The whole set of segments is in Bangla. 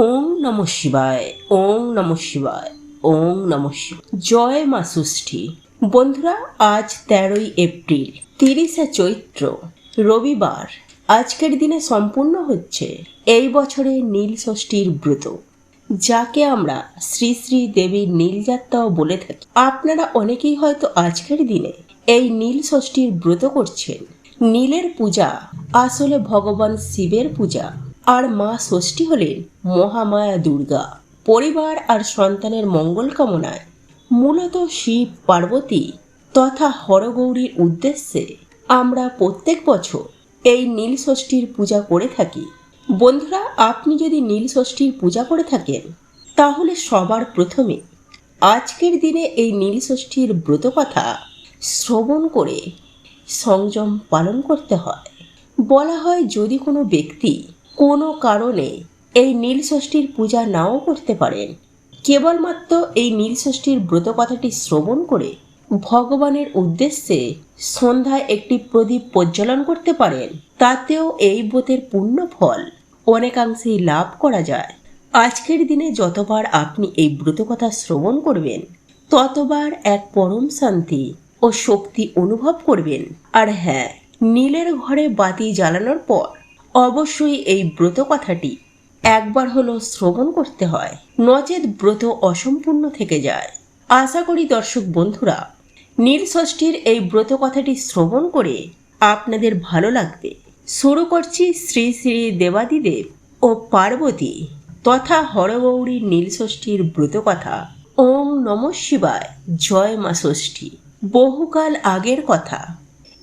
ওং নম শিবায় ওং নম শিবায় ওং নম জয় মা ষষ্ঠী। বন্ধুরা, আজ তেরোই এপ্রিল, তিরিশে চৈত্র, রবিবার। আজকের দিনে সম্পূর্ণ হচ্ছে এই বছরের নীল ষষ্ঠীর ব্রত। যাকে আমরা শ্রী শ্রী দেবীর নীলযাত্রাও বলে থাকি। আপনারা অনেকেই হয়তো আজকের দিনে এই নীল ষষ্ঠীর ব্রত করছেন। নীলের পূজা, আসলে ভগবান শিবের পূজা আর মা ষষ্ঠী হলেন মহামায়া দুর্গা। পরিবার আর সন্তানের মঙ্গল কামনায়। মূলত শিব, পার্বতী তথা হরগৌরীর উদ্দেশ্যে আমরা প্রত্যেক বছর এই নীল ষষ্ঠীর পূজা করে থাকি। বন্ধুরা, আপনি যদি নীল ষষ্ঠীর পূজা করে থাকেন, তাহলে সবার প্রথমে আজকের দিনে এই নীল ষষ্ঠীর ব্রত কথা শ্রবণ করে সংযম পালন করতে হয়। বলা হয়, যদি কোনো ব্যক্তি কোনো কারণে এই নীল ষষ্ঠীর পূজা নাও করতে পারেন। কেবলমাত্র এই নীল ষষ্ঠীর ব্রত কথাটি শ্রবণ করে ভগবানের উদ্দেশ্যে সন্ধ্যায় একটি প্রদীপ প্রজ্বলন করতে পারেন, তাতেও এই ব্রতের পূর্ণ ফল অনেকাংশেই লাভ করা যায়। আজকের দিনে যতবার আপনি এই ব্রত কথা শ্রবণ করবেন, ততবার এক পরম শান্তি ও শক্তি অনুভব করবেন। আর হ্যাঁ নীলের ঘরে বাতি জ্বালানোর পর অবশ্যই এই ব্রত কথাটি একবার হলো শ্রবণ করতে হয়। নচেত ব্রত অসম্পূর্ণ থেকে যায়। আশা করি দর্শক বন্ধুরা, নীল ষষ্ঠীর এই ব্রত কথাটি শ্রবণ করে আপনাদের ভালো লাগবে। শুরু করছি শ্রী শ্রী দেবাদিদেব ও পার্বতী তথা হরগৌরী নীল ষষ্ঠীর ব্রত কথা। ওং নম শিবায়। জয় মা ষষ্ঠী। বহুকাল আগের কথা।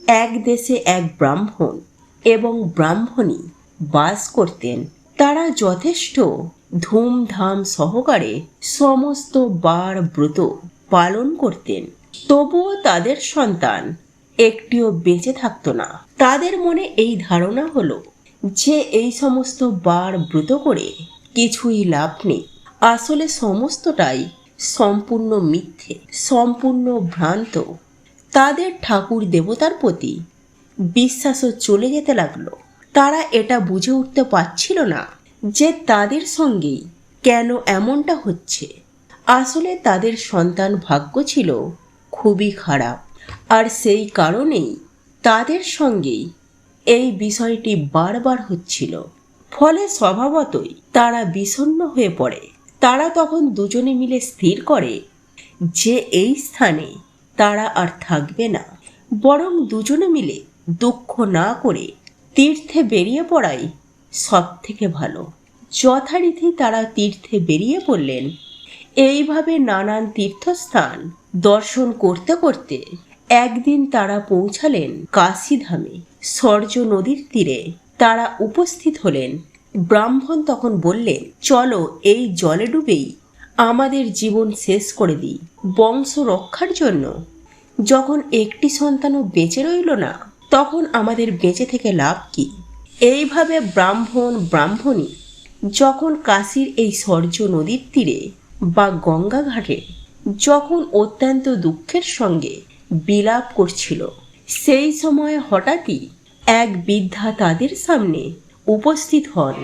এক দেশে এক ব্রাহ্মণ। এবং ব্রাহ্মণী বাস করতেন। তারা যথেষ্ট ধুমধাম সহকারে সমস্ত বার ব্রত পালন করতেন। তবুও তাদের সন্তান একটিও বেঁচে থাকতো না। তাদের মনে এই ধারণা হলো যে এই সমস্ত বার ব্রত করে কিছুই লাভ নেই। আসলে সমস্তটাই সম্পূর্ণ মিথ্যে, সম্পূর্ণ ভ্রান্ত। তাদের ঠাকুর দেবতার প্রতি বিশ্বাসও চলে যেতে লাগল। তারা এটা বুঝে উঠতে পারছিল না যে তাদের সঙ্গেই কেন এমনটা হচ্ছে। আসলে তাদের সন্তান ভাগ্য ছিল খুবই খারাপ, আর সেই কারণেই তাদের সঙ্গেই এই বিষয়টি বারবার হচ্ছিল। ফলে স্বভাবতই তারা বিষণ্ণ হয়ে পড়ে। তারা তখন দুজনে মিলে স্থির করে যে এই স্থানে তারা আর থাকবে না, বরং দুজনে মিলে দুঃখ না করে তীর্থে বেরিয়ে পড়াই সব থেকে ভালো। যথারীতি তারা তীর্থে বেরিয়ে পড়লেন। এইভাবে নানান তীর্থস্থান দর্শন করতে করতে একদিন তারা পৌঁছালেন কাশীধামে। সর্য নদীর তীরে তারা উপস্থিত হলেন। ব্রাহ্মণ তখন বললেন, চলো এই জলে ডুবেই আমাদের জীবন শেষ করে দিই বংশ রক্ষার জন্য। যখন একটি সন্তানও বেঁচে রইল না তখন আমাদের বেঁচে থেকে লাভ কি? এইভাবে ব্রাহ্মণ, ব্রাহ্মণী, যখন কাশীর এই সর্য নদীর তীরে বা গঙ্গা ঘাটে যখন অত্যন্ত দুঃখের সঙ্গে বিলাপ করছিল, সেই সময় হঠাৎই এক বৃদ্ধা তাদের সামনে উপস্থিত হন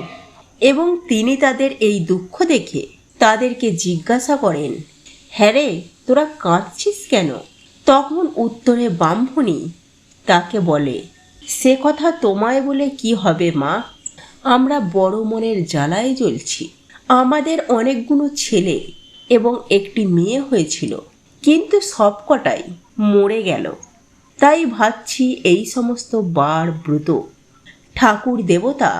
এবং তিনি তাদের এই দুঃখ দেখে তাদেরকে জিজ্ঞাসা করেন হ্যাঁ রে, তোরা কাঁদছিস কেন? তখন উত্তরে ব্রাহ্মণী তাকে বলে, সে কথা তোমায় বলে কি হবে, মা? আমরা বড় মনের জ্বালায় জ্বলছি। আমাদের অনেকগুলো ছেলে এবং একটি মেয়ে হয়েছিল, কিন্তু সবকটাই মরে গেল। তাই ভাবছি এই সমস্ত বার ব্রত, ঠাকুর দেবতা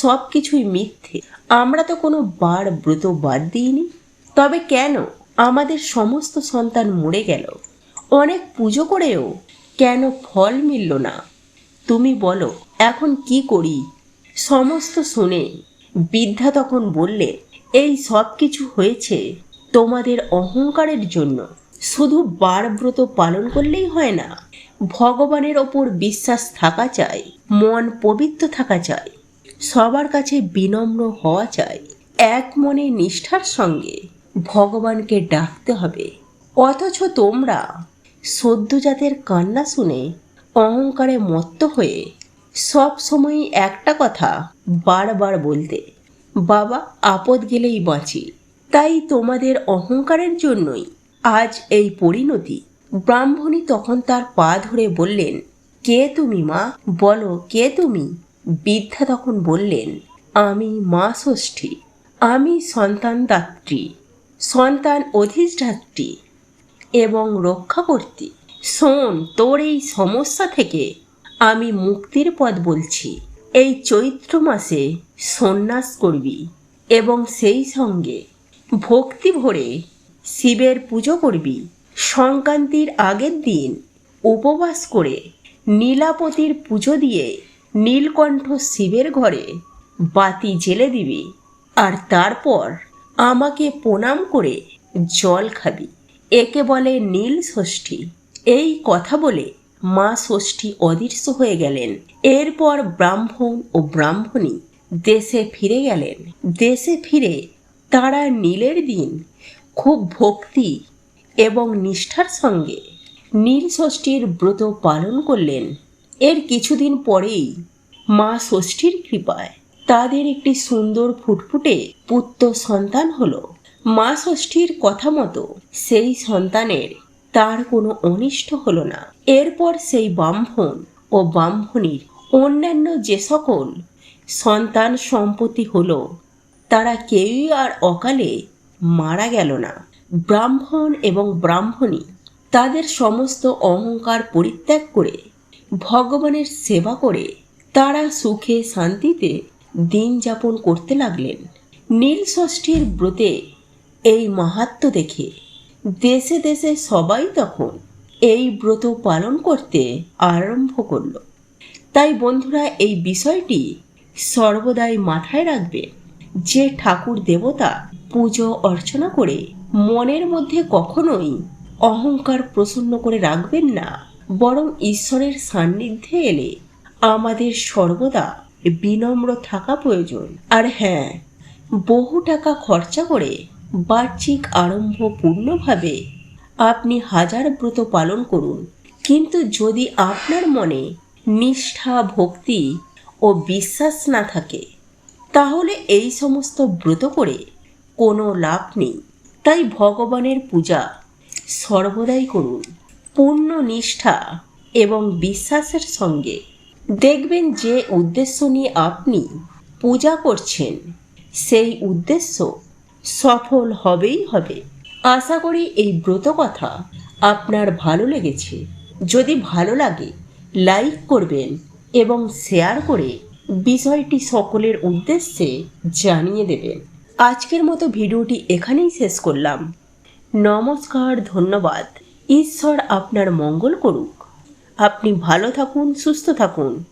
সব কিছুই মিথ্যে। আমরা তো কোনো বার ব্রত বাদ দিইনি। তবে কেন আমাদের সমস্ত সন্তান মরে গেল? অনেক পুজো করেও কেন ফল মিলল না? তুমি বলো, এখন কি করি? সমস্ত শুনে বৃদ্ধা তখন বললে, এই সব কিছু হয়েছে তোমাদের অহংকারের জন্য। শুধু বারব্রত পালন করলেই হয় না, ভগবানের ওপর বিশ্বাস থাকা চাই, মন পবিত্র থাকা চাই, সবার কাছে বিনম্র হওয়া চাই, এক মনে নিষ্ঠার সঙ্গে ভগবানকে ডাকতে হবে। অথচ তোমরা সদ্যজাতের কান্না শুনে অহংকারে মত্ত হয়ে সব সময় একটা কথা বারবার বলতে, বাবা, আপদ গেলেই বাঁচি। তাই তোমাদের অহংকারের জন্যই আজ এই পরিণতি। ব্রাহ্মণী তখন তার পা ধরে বললেন, কে তুমি মা? বলো, কে তুমি? বৃদ্ধা তখন বললেন, আমি মা ষষ্ঠী। আমি সন্তান দাত্রী সন্তান অধিষ্ঠাত্রী। এবং রক্ষা করতে শোন, তোর এই সমস্যা থেকে আমি মুক্তির পথ বলছি। এই চৈত্র মাসে সন্ন্যাস করবি এবং সেই সঙ্গে ভক্তি ভরে শিবের পুজো করবি। সংক্রান্তির আগের দিন উপবাস করে নীলাপতির পুজো দিয়ে নীলকণ্ঠ শিবের ঘরে বাতি জেলে দিবি। আর তারপর আমাকে প্রণাম করে জল খাবি। একে বলে নীল ষষ্ঠী। এই কথা বলে মা ষষ্ঠী অদৃশ্য হয়ে গেলেন। এরপর ব্রাহ্মণ ও ব্রাহ্মণী দেশে ফিরে গেলেন। দেশে ফিরে তারা নীলের দিন খুব ভক্তি এবং নিষ্ঠার সঙ্গে নীল ষষ্ঠীর ব্রত পালন করলেন। এর কিছুদিন পরেই মা ষষ্ঠীর কৃপায় তাদের একটি সুন্দর ফুটফুটে পুত্র সন্তান হলো। মা ষষ্ঠীর কথা মতো সেই সন্তানের তার কোনো অনিষ্ট হলো না। এরপর সেই ব্রাহ্মণ ও ব্রাহ্মণীর অন্যান্য যে সকল সন্তান সম্পত্তি হলো, তারা কেউই আর অকালে মারা গেল না। ব্রাহ্মণ এবং ব্রাহ্মণী তাদের সমস্ত অহংকার পরিত্যাগ করে ভগবানের সেবা করে তারা সুখে শান্তিতে দিন যাপন করতে লাগলেন। নীল ষষ্ঠীর ব্রতে এই মাহাত্ম দেখে দেশে দেশে সবাই তখন এই ব্রত পালন করতে আরম্ভ করল। তাই বন্ধুরা, এই বিষয়টি সর্বদাই মাথায় রাখবে যে ঠাকুর দেবতা পুজো অর্চনা করে মনের মধ্যে কখনোই অহংকার প্রসন্ন করে রাখবেন না, বরং ঈশ্বরের সান্নিধ্যে এলে আমাদের সর্বদা বিনম্র থাকা প্রয়োজন। আর হ্যাঁ বহু টাকা খরচা করে বাহ্যিক আরম্ভ পূর্ণভাবে আপনি হাজার ব্রত পালন করুন। কিন্তু যদি আপনার মনে নিষ্ঠা, ভক্তি ও বিশ্বাস না থাকে, তাহলে এই সমস্ত ব্রত করে কোনো লাভ নেই। তাই ভগবানের পূজা সর্বদাই করুন। পূর্ণ নিষ্ঠা এবং বিশ্বাসের সঙ্গে দেখবেন যে উদ্দেশ্য নিয়ে আপনি পূজা করছেন, সেই উদ্দেশ্য সফল হবেই হবে। আশা করি এই ব্রত কথা আপনার ভালো লেগেছে। যদি ভালো লাগে, লাইক করবেন এবং শেয়ার করে বিষয়টি সকলের উদ্দেশ্যে জানিয়ে দেবেন। আজকের মতো ভিডিওটি এখানেই শেষ করলাম। নমস্কার, ধন্যবাদ। ঈশ্বর আপনার মঙ্গল করুক। আপনি ভালো থাকুন, সুস্থ থাকুন।